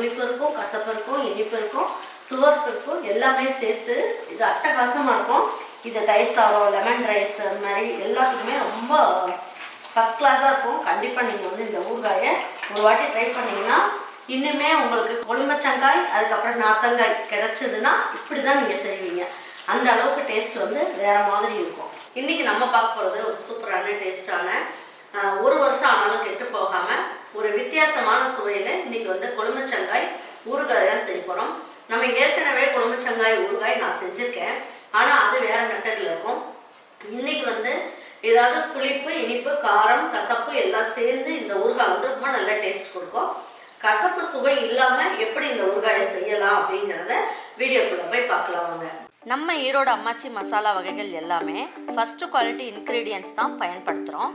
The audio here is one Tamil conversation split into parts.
புளிப்பு இருக்கும் கசப்பு இருக்கும் இனிப்பு இருக்கும் துவர்ப்பு இருக்கும் எல்லாமே சேர்த்து இது அட்டகாசமாக இருக்கும். இது ரைஸ் சாதம் லெமன் ரைஸ் அது மாதிரி எல்லாத்துக்குமே ரொம்ப ஃபஸ்ட் கிளாஸாக இருக்கும். கண்டிப்பாக நீங்கள் வந்து இந்த ஊறுகாயை ஒரு வாட்டி ட்ரை பண்ணிங்கன்னா இன்னுமே உங்களுக்கு கொழுமச்சங்காய் அதுக்கப்புறம் நாத்தங்காய் கிடச்சதுன்னா இப்படி தான் நீங்கள் செய்வீங்க. அந்த அளவுக்கு டேஸ்ட் வந்து வேறு மாதிரி இருக்கும். இன்றைக்கி நம்ம பார்க்க போகிறது ஒரு சூப்பரான டேஸ்ட்டான ஒரு வருஷம் ஆனாலும் கெட்டு போகாமல் ஒரு வித்தியாசமான சுவையில் இன்னைக்கு வந்து கொழும்புச்சங்காய் ஊறுகாய் தான் செய்ய போகிறோம் நம்ம ஏற்கனவே கொழும்புச்சங்காய் ஊறுகாய் நான் செஞ்சுருக்கேன். ஆனால் அது வேற மெத்தடில் இருக்கும். இன்னைக்கு வந்து ஏதாவது புளிப்பு இனிப்பு காரம் கசப்பு எல்லாம் சேர்ந்து இந்த ஊறுகாய் வந்து ரொம்ப நல்ல டேஸ்ட் கொடுக்கும். கசப்பு சுவை இல்லாமல் எப்படி இந்த ஊறுகாயை செய்யலாம் அப்படிங்கிறத வீடியோக்குள்ளே போய் பார்க்கலாம் வாங்க. நம்ம ஈரோடு அம்மாச்சி மசாலா வகைகள் எல்லாமே ஃபஸ்ட்டு குவாலிட்டி இன்க்ரீடியன்ஸ் தான் பயன்படுத்துகிறோம்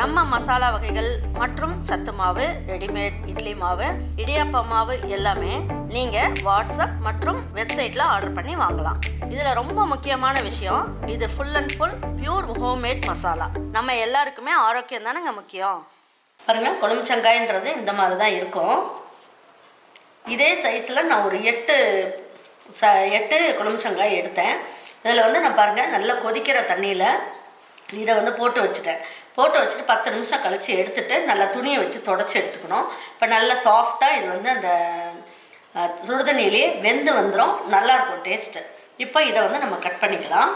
நம்ம மசாலா வகைகள் மற்றும் சத்து மாவு ரெடிமேட் இட்லி மாவு இடியாப்ப மாவு எல்லாமே நீங்கள் வாட்ஸ்அப் மற்றும் வெப்சைட்டில் ஆர்டர் பண்ணி வாங்கலாம். இதில் ரொம்ப முக்கியமான விஷயம் இது full and full pure homemade masala. நம்ம எல்லாருக்குமே ஆரோக்கியம் தானேங்க முக்கியம்? பாருங்க கொழும்புச்சங்காய்ன்றது இந்த மாதிரி தான் இருக்கும். இதே சைஸில் நான் ஒரு எட்டு ச எட்டு கொழும்புச்சங்காய் எடுத்தேன். இதில் வந்து நான் பாருங்கள் நல்லா கொதிக்கிற தண்ணியில் இதை வந்து போட்டு வச்சுட்டேன். போட்டு வச்சுட்டு பத்து நிமிஷம் கழித்து எடுத்துட்டு நல்லா துணியை வச்சு தொடச்சி எடுத்துக்கணும். இப்போ நல்லா சாஃப்டாக இது வந்து அந்த சுடுதண்ணிலேயே வெந்து வந்துடும் நல்லாயிருக்கும் டேஸ்ட்டு இப்போ இதை வந்து நம்ம கட் பண்ணிக்கலாம்.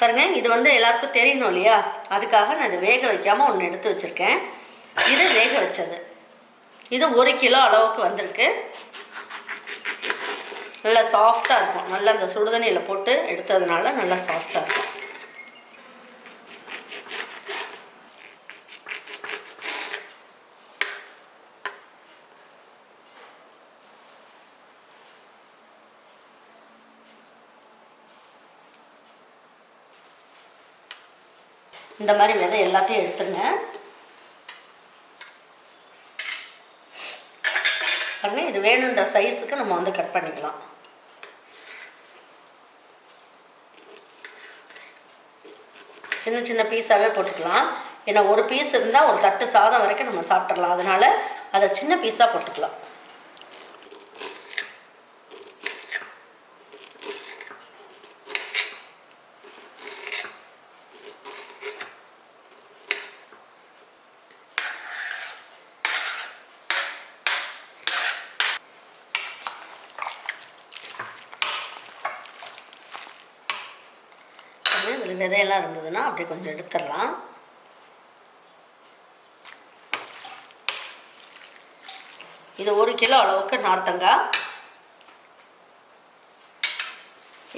பாருங்க இது வந்து எல்லாருக்கும் தெரியணும் இல்லையா? அதுக்காக நான் இதை வேக வைக்காமல் ஒன்று எடுத்து வச்சுருக்கேன். இது வேக வச்சது. இது ஒரு கிலோ அளவுக்கு வந்திருக்கு. நல்லா சாஃப்டாக இருக்கும். நல்லா அந்த சுடுதண்ணியில் போட்டு எடுத்ததுனால நல்லா சாஃப்டாக இருக்கும். இந்த மாதிரி விதை எல்லாத்தையும் எடுத்துருங்க. பாருங்க இது வேணுன்ற சைஸுக்கு நம்ம வந்து கட் பண்ணிக்கலாம். சின்ன சின்ன பீஸாகவே போட்டுக்கலாம். ஏன்னா ஒரு பீஸ் இருந்தால் ஒரு தட்டு சாதம் வரைக்கும் நம்ம சாப்பிட்றலாம் அதனால அதை சின்ன பீஸாக போட்டுக்கலாம் இதில் விதையெல்லாம் இருந்ததுன்னா அப்படியே கொஞ்சம் எடுத்துடலாம். இது ஒரு கிலோ அளவுக்கு நார்த்தங்காய்.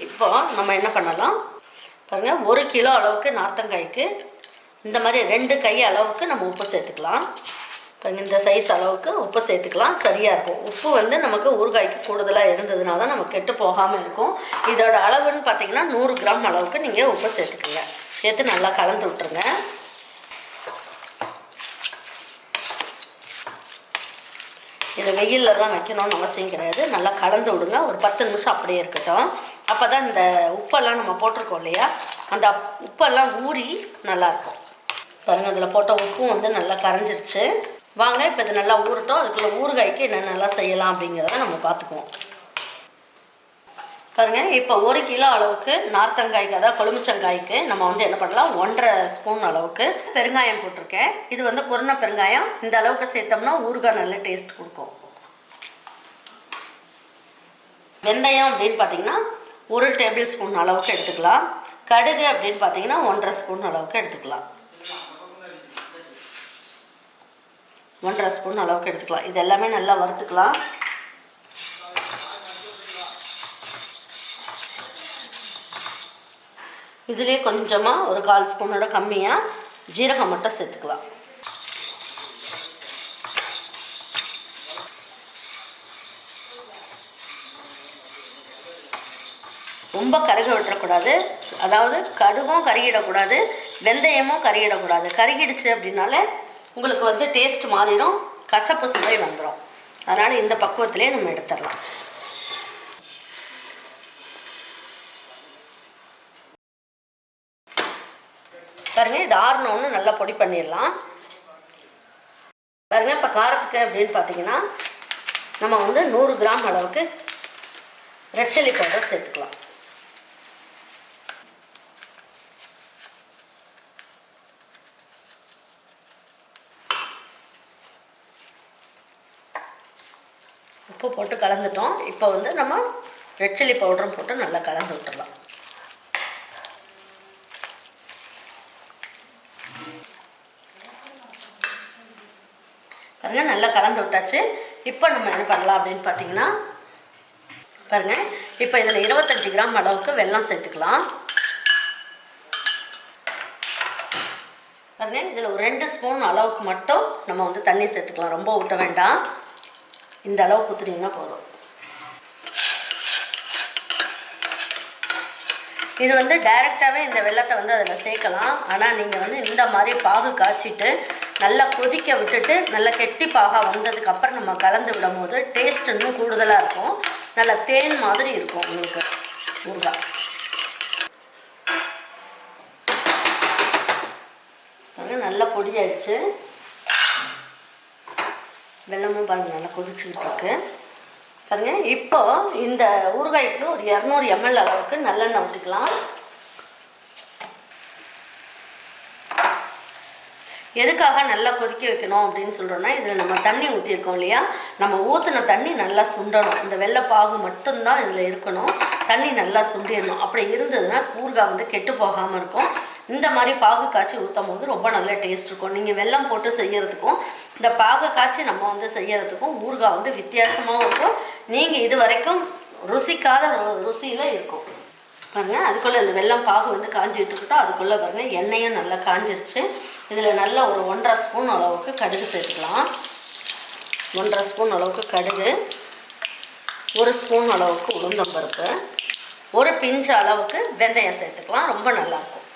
இப்போ நம்ம என்ன பண்ணலாம்? பாருங்கள் ஒரு கிலோ அளவுக்கு நார்த்தங்காய்க்கு இந்த மாதிரி ரெண்டு கை அளவுக்கு நம்ம உப்பு சேர்த்துக்கலாம். இப்போ இந்த சைஸ் அளவுக்கு உப்பு சேர்த்துக்கலாம். சரியாக இருக்கும். உப்பு வந்து நமக்கு ஊறுகாய்க்கு கூடுதலாக இருந்ததுனா தான் நமக்கு கெட்டு போகாமல் இருக்கும். இதோட அளவுன்னு பார்த்தீங்கன்னா நூறு கிராம் அளவுக்கு நீங்கள் உப்பு சேர்த்துக்கோங்க. சேர்த்து நல்லா கலந்து விட்டுருங்க. இதை வெயிலெலாம் வைக்கணும்னு அவசியம் கிடையாது. நல்லா கலந்து விடுங்க. ஒரு பத்து நிமிஷம் அப்படியே இருக்கட்டும். அப்போ தான் இந்த உப்பெல்லாம் நம்ம போட்டிருக்கோம் இல்லையா? அந்த உப்பெல்லாம் ஊறி நல்லாயிருக்கும் பாருங்கள் அதில் போட்ட உப்பும் வந்து நல்லா கரைஞ்சிருச்சு. வாங்க இப்போ இது நல்லா ஊறட்டும். அதுக்குள்ளே ஊறுகாய்க்கு என்னென்னலாம் செய்யலாம் அப்படிங்கிறத நம்ம பார்த்துக்குவோம். பாருங்க இப்போ ஒரு கிலோ அளவுக்கு நார்த்தங்காய்க்கு அதாவது கொழுமிச்சங்காய்க்கு நம்ம வந்து என்ன பண்ணலாம்? ஒன்றரை ஸ்பூன் அளவுக்கு பெருங்காயம் போட்டிருக்கேன். இது வந்து குருண பெருங்காயம். இந்த அளவுக்கு சேர்த்தோம்னா ஊறுகாய் நல்ல டேஸ்ட் கொடுக்கும். வெந்தயம் அப்படின்னு பார்த்தீங்கன்னா ஒரு டேபிள் ஸ்பூன் அளவுக்கு எடுத்துக்கலாம். கடுகு அப்படின்னு பார்த்தீங்கன்னா ஒன்றரை ஸ்பூன் அளவுக்கு எடுத்துக்கலாம். ஒன்றரை ஸ்பூன் அளவுக்கு எடுத்துக்கலாம். இது எல்லாமே நல்லா வறுத்துக்கலாம். இதுலேயே கொஞ்சமாக ஒரு கால் ஸ்பூனோட கம்மியாக ஜீரகம் மட்டும் சேர்த்துக்கலாம். ரொம்ப கருக விட்டுறக்கூடாது. அதாவது கடுகும் கருகிடக்கூடாது. வெந்தயமும் கருகிடக்கூடாது. கருகிடுச்சு அப்படின்னால உங்களுக்கு வந்து டேஸ்ட் மாறிடும். கசப்பு சுவை வந்துடும் அதனால் இந்த பக்குவத்திலே நம்ம எடுத்துடலாம். பாருங்க இது ஆறணுன்னு நல்லா பொடி பண்ணிடலாம். பாருங்க இப்போ காரத்துக்கு அப்படின்னு பார்த்தீங்கன்னா நம்ம வந்து நூறு கிராம் அளவுக்கு ரெட் சில்லி பவுடர் சேர்த்துக்கலாம். உப்பு போட்டு கலந்துட்டோம். இப்போ வந்து நம்ம ரெட் சில்லி பவுடரும் போட்டு நல்லா கலந்து விட்டுடலாம் பாருங்க நல்லா கலந்து விட்டாச்சு. இப்போ நம்ம என்ன பண்ணலாம் அப்படின்னு பார்த்தீங்கன்னா பாருங்க இப்போ இதில் இருபத்தஞ்சி கிராம் அளவுக்கு வெல்லம் சேர்த்துக்கலாம். பாருங்க இதில் ஒரு ரெண்டு ஸ்பூன் அளவுக்கு மட்டும் நம்ம வந்து தண்ணி சேர்த்துக்கலாம். ரொம்ப ஊற்ற வேண்டாம். இந்த அளவுக்கு ஊற்றுனீங்கன்னா போதும். இது வந்து டைரெக்டாகவே இந்த வெள்ளத்தை வந்து அதில் சேர்க்கலாம். ஆனால் நீங்கள் வந்து இந்த மாதிரி பாகு காய்ச்சிட்டு நல்லா கொதிக்க விட்டுட்டு நல்லா கெட்டி பாகா வந்ததுக்கப்புறம் நம்ம கலந்து விடும் போது டேஸ்ட் இன்னும் கூடுதலாக இருக்கும். நல்லா தேன் மாதிரி இருக்கும் உங்களுக்கு. ஊறுகாய். நல்லா பொடியாயிடுச்சு. வெள்ளமும் பாருங்கள் நல்லா கொதிச்சுக்கிட்டு இருக்கு பாருங்க இப்போ இந்த ஊறுகாய்க்கு ஒரு இரநூறு எம்எல் அளவுக்கு நல்லெண்ணெய் ஊற்றிக்கலாம் எதுக்காக நல்லா கொதிக்க வைக்கணும் அப்படின்னு சொல்கிறோன்னா இதில் நம்ம தண்ணி ஊற்றிருக்கோம் இல்லையா? நம்ம ஊற்றின தண்ணி நல்லா சுண்டணும். இந்த வெள்ளைப்பாகு மட்டும்தான் இதில் இருக்கணும். தண்ணி நல்லா சுண்டிடணும். அப்படி இருந்ததுன்னா ஊறுகாய் வந்து கெட்டு போகாமல் இருக்கும். இந்த மாதிரி பாகு காய்ச்சி ஊற்றும் போது ரொம்ப நல்ல டேஸ்ட் இருக்கும். நீங்கள் வெல்லம் போட்டு செய்கிறதுக்கும் இந்த பாகு காய்ச்சி நம்ம வந்து செய்கிறதுக்கும் ஊறுகாய் வந்து வித்தியாசமாகவும் இருக்கும். நீங்கள் இது வரைக்கும் ருசிக்காத ருசியில் இருக்கும். பாருங்கள் அதுக்குள்ளே இந்த வெல்லம் பாகு வந்து காஞ்சி விட்டுக்கிட்டோம் அதுக்குள்ளே பாருங்கள் எண்ணெயும் நல்லா காஞ்சிருச்சு. இதில் நல்லா ஒரு ஒன்றரை ஸ்பூன் அளவுக்கு கடுகு சேர்த்துக்கலாம். ஒன்றரை ஸ்பூன் அளவுக்கு கடுகு ஒரு ஸ்பூன் அளவுக்கு உளுந்தம்பருப்பு ஒரு பிஞ்சு அளவுக்கு வெந்தயம் சேர்த்துக்கலாம். ரொம்ப நல்லாயிருக்கும்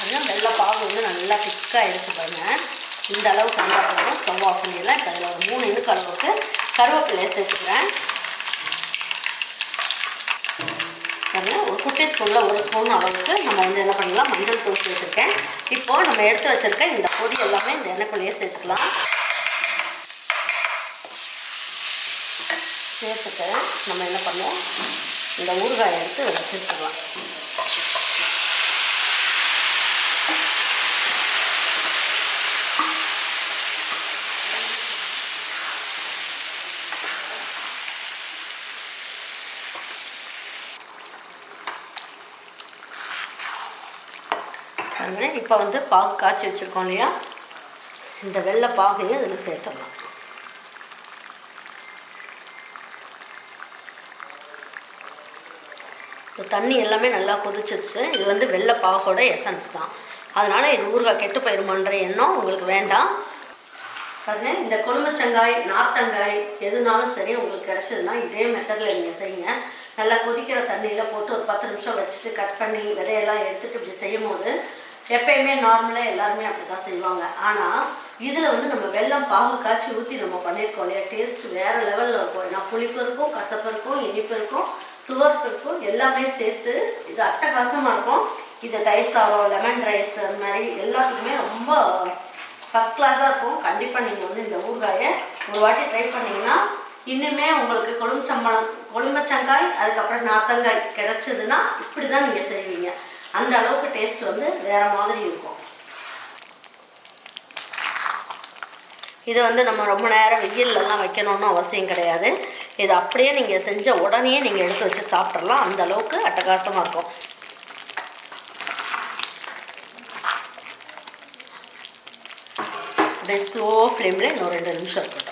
அதனால் வெள்ளை பாகு வந்து நல்லா திக்காக எடுத்து பாருங்கள் இந்த அளவுக்கு நல்லா போதும் ஸ்டவ் ஆஃப் பண்ணிடலாம். இப்போ அதில் ஒரு மூணு இனுக்கு அளவுக்கு கருவேப்பிலையை சேர்த்துக்கிறேன். பாருங்க ஒரு குட்டி ஸ்பூனில் ஒரு ஸ்பூன் அளவுக்கு நம்ம வந்து என்ன பண்ணலாம் மஞ்சள் தூள் சேர்த்துருக்கேன். இப்போது நம்ம எடுத்து வச்சுருக்க இந்த பொடி எல்லாமே இந்த எண்ணெய்க்குள்ளேயே சேர்த்துக்கலாம். சேர்த்துட்டு நம்ம என்ன பண்ணுவோம் இந்த ஊறுகாயை எடுத்து இதில் சேர்த்துக்கலாம் பாருங்க இப்போ வந்து பாகு காய்ச்சி வச்சுருக்கோம் இல்லையா? இந்த வெள்ளை பாகையும் இதில் சேர்த்துடலாம் இப்போ தண்ணி எல்லாமே நல்லா கொதிச்சிருச்சு. இது வந்து வெள்ளை பாகோட எசன்ஸ் தான். அதனால் இது ஊறுகாய் கெட்டு போயிருமான்ற எண்ணம் உங்களுக்கு வேண்டாம். அதனால் இந்த கொழும்பச்சங்காய் நார்த்தங்காய் எதுனாலும் சரி உங்களுக்கு கிடச்சதுன்னா இதே மெத்தடில் நீங்கள் செய்யுங்க. நல்லா கொதிக்கிற தண்ணியில் போட்டு ஒரு பத்து நிமிஷம் வச்சுட்டு கட் பண்ணி விதையெல்லாம் எடுத்துட்டு இப்படி செய்யும் போது எப்பயுமே நார்மலாக எல்லாருமே அப்படி தான் செய்வாங்க. ஆனால் இதில் வந்து நம்ம வெல்லம் பாகு காய்ச்சி ஊற்றி நம்ம பண்ணியிருக்கோம் இல்லையா? டேஸ்ட் வேறு லெவலில் இருக்கும். ஏன்னா புளிப்பு இருக்கும் கசப்பு இருக்கும் இனிப்பு இருக்கும் துவர்ப்பு இருக்கும். எல்லாமே சேர்த்து இது அட்டகாசமாக இருக்கும். இது ரைஸ் சாதம் லெமன் ரைஸ் அந்த மாதிரி எல்லாத்துக்குமே ரொம்ப ஃபஸ்ட் கிளாஸாக இருக்கும். கண்டிப்பாக நீங்கள் வந்து இந்த ஊறுகாயை ஒரு வாட்டி ட்ரை பண்ணிங்கன்னா இன்னுமே உங்களுக்கு கொழும்பச்சம்பளம் கொழும்பச்சங்காய் அதுக்கப்புறம் நாத்தங்காய் கிடைச்சதுன்னா இப்படி தான் நீங்கள் செய்வீங்க. அந்த அளவுக்கு டேஸ்ட் வந்து வேறு மாதிரி இருக்கும். இது வந்து நம்ம ரொம்ப நேரம் வெயில்லலாம் வைக்கணும்னு அவசியம் கிடையாது. இது அப்படியே நீங்கள் செஞ்ச உடனே நீங்கள் எடுத்து வச்சு சாப்பிட்றலாம் அந்த அளவுக்கு அட்டகாசமாக இருக்கும். அப்படியே ஸ்லோ ஃப்ளேமில் இன்னும் ரெண்டு நிமிஷம் இருக்கட்டும்.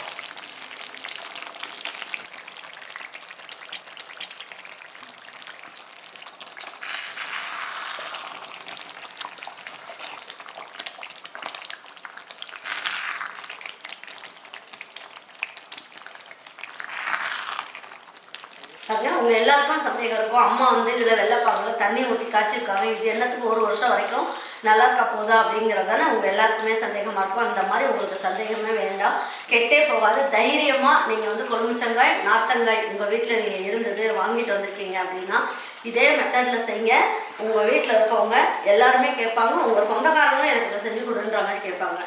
அப்படின்னா அவங்க எல்லாருக்கும் சந்தேகம் இருக்கும். அம்மா வந்து இதில் வெள்ளைப்பாகுல தண்ணி ஊற்றி காய்ச்சிருக்காங்க. இது என்னத்துக்கு ஒரு வருஷம் வரைக்கும் நல்லா இருக்கா போதா அப்படிங்கிறதானே உங்க எல்லாருக்குமே சந்தேகமாக இருக்கும். அந்த மாதிரி உங்களுக்கு சந்தேகமே வேண்டாம். கெட்டே போகாது. தைரியமாக நீங்கள் வந்து கொழுமிச்சங்காய் நாத்தங்காய் உங்கள் வீட்டில் நீங்கள் இருந்தது வாங்கிட்டு வந்திருக்கீங்க அப்படின்னா இதே மெத்தடில் செய்யுங்க. உங்கள் வீட்டில் இருக்கவங்க எல்லாருமே கேட்பாங்க. உங்கள் சொந்தக்காரங்களும் எனக்கு இதை செஞ்சு கொடுன்ற மாதிரி கேட்பாங்க.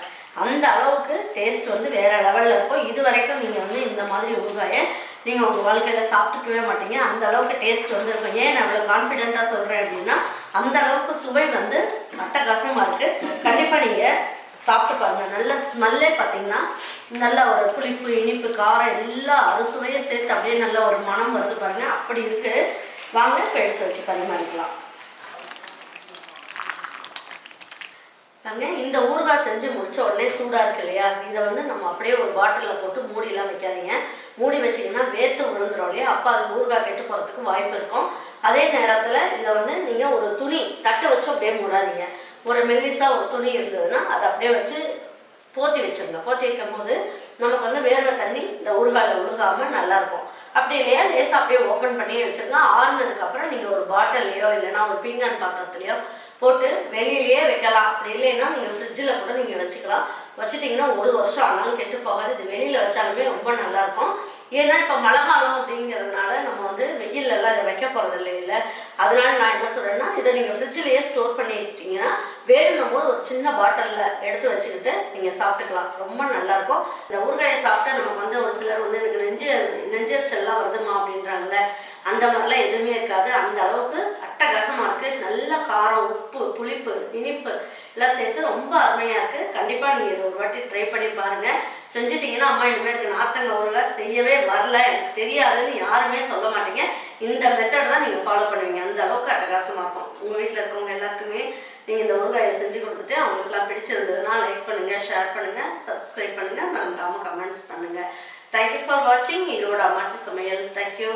அந்த அளவுக்கு டேஸ்ட் வந்து வேறு லெவலில் இருக்கும். இது வரைக்கும் நீங்கள் வந்து இந்த மாதிரி ஊறுகாயை நீங்கள் உங்கள் வாழ்க்கையில் சாப்பிட்டுக்கவே மாட்டீங்க. அந்த அளவுக்கு டேஸ்ட் வந்து இருக்கும். ஏன் நான் அவ்வளவு கான்ஃபிடெண்ட்டாக சொல்கிறேன் அப்படின்னா அந்த அளவுக்கு சுவை வந்து அட்டகாசமாக இருக்குது கண்டிப்பாக நீங்கள் சாப்பிட்டு பாருங்கள் நல்ல ஸ்மெல்லே பார்த்தீங்கன்னா நல்ல ஒரு புளிப்பு இனிப்பு காரம் எல்லா அறுசுவையும் சேர்த்து அப்படியே நல்ல ஒரு மனம் வருது பாருங்கள் அப்படி இருக்குது வாங்க இப்போ எடுத்து வச்சு பரிமாறிக்கலாம். பாருங்க இந்த ஊறுகாய் செஞ்சு முடிச்ச உடனே சூடாக இருக்கு இல்லையா? இதை வந்து நம்ம அப்படியே ஒரு பாட்டிலில் போட்டு மூடிலாம் வைக்காதீங்க. மூடி வச்சிங்கன்னா வேத்து விழுந்துரும் இல்லையா? அப்போ அது ஊறுகாய் கெட்டு போகிறதுக்கு வாய்ப்பு இருக்கும். அதே நேரத்தில் இதை வந்து நீங்கள் ஒரு துணி தட்டை வச்சு அப்படியே மூடாதீங்க. ஒரு மெல்லிசா ஒரு துணி இருந்ததுன்னா அதை அப்படியே வச்சு போத்தி வச்சிருங்க. போத்தி வைக்கும் போது நமக்கு வந்து வேர்வை தண்ணி இந்த ஊறுகாயில் உழுகாமல் நல்லாயிருக்கும் அப்படி இல்லையா? லேசாக அப்படியே ஓப்பன் பண்ணியே வச்சிருங்க. ஆறுனதுக்கப்புறம் நீங்கள் ஒரு பாட்டில்லையோ இல்லைன்னா ஒரு பீங்கான் பாத்திரத்துலையோ போட்டு வெளியிலேயே வைக்கலாம். அப்படி இல்லைன்னா நீங்கள் ஃப்ரிட்ஜில் கூட நீங்கள் வச்சுக்கலாம். வச்சுட்டிங்கன்னா ஒரு வருஷம் ஆனாலும் கெட்டு போகாது. இது வெளியில் வச்சாலுமே ரொம்ப நல்லாயிருக்கும். ஏன்னா இப்போ மழை காலம் அப்படிங்கிறதுனால நம்ம வந்து வெயிலெல்லாம் இதை வைக்க போகிறது இல்லை இல்லை. அதனால நான் என்ன சொல்கிறேன்னா இதை நீங்கள் ஃப்ரிட்ஜிலேயே ஸ்டோர் பண்ணிக்கிட்டீங்கன்னா வேணும்னும் போது ஒரு சின்ன பாட்டிலில் எடுத்து வச்சுக்கிட்டு நீங்கள் சாப்பிட்டுக்கலாம். ரொம்ப நல்லாயிருக்கும். இந்த ஊறுகாயை சாப்பிட்டா நமக்கு வந்து ஒரு சிலர் வந்து எனக்கு நெஞ்சு நெஞ்சரிச்சல்லாம் வருதுமா அப்படின்றாங்கல்ல. அந்த மாதிரிலாம் எதுவுமே இருக்காது. அந்த அளவுக்கு அட்டகாசமாக இருக்குது நல்ல காரம் உப்பு புளிப்பு இனிப்பு எல்லாம் சேர்த்து ரொம்ப அருமையாக இருக்குது கண்டிப்பாக நீங்கள் இதை ஒரு வாட்டி ட்ரை பண்ணி பாருங்கள் செஞ்சுட்டிங்கன்னா அம்மா இனிமேல் எனக்கு நார்த்தங்க ஊறுகாய் செய்யவே வரல. எனக்கு தெரியாதுன்னு யாருமே சொல்ல மாட்டீங்க. இந்த மெத்தட் தான் நீங்கள் ஃபாலோ பண்ணுவீங்க. அந்த அளவுக்கு அட்டகாசமாக இருக்கும். உங்கள் வீட்டில் இருக்கவங்க எல்லாருக்குமே நீங்கள் இந்த ஊறுகாயை செஞ்சு கொடுத்துட்டு அவங்களுக்குலாம் பிடிச்சிருந்ததுன்னா லைக் பண்ணுங்கள் ஷேர் பண்ணுங்கள் சப்ஸ்கிரைப் பண்ணுங்கள் மறந்துடாமல் கமெண்ட்ஸ் பண்ணுங்கள் தேங்க்யூ ஃபார் வாட்சிங் இதோட அம்மாச்சி சமையல். தேங்க்யூ